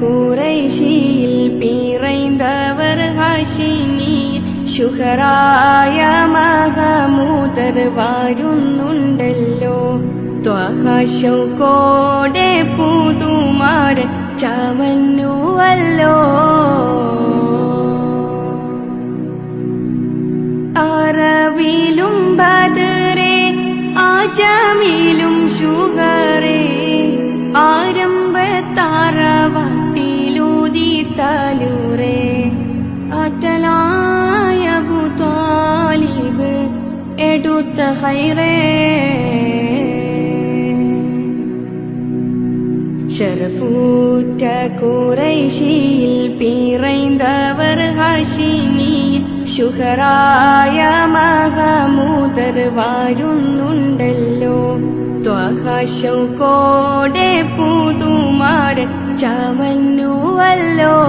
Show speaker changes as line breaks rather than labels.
കൂറൈശിയിൽ പിറൈന്തവർ Hashimi ശുഹറായ മഹമൂതർ വാരുന്നുണ്ടല്ലോ. ത്വഹശൗകോടെ പൂതുമാരൻ ചവന്നുവല്ലോ. അറബിലും ബദറേ ആജമിലും ഷുഗറേ ആരംഭത്താറവാട്ടിലൂതി തലൂറേ ആറ്റലായ Talib എടുത്ത ഹൈറേ. ഷറഫൂറ്റ കുറൈശിയിൽ പിറൈന്തവർ ഹാഷിമി ശുഹറായ മഹമൂതർ വാരുന്നുണ്ടല്ലോ. ത്വഹശൗകോടെ പുതുമാരൻ ചവന്നുവല്ലോ.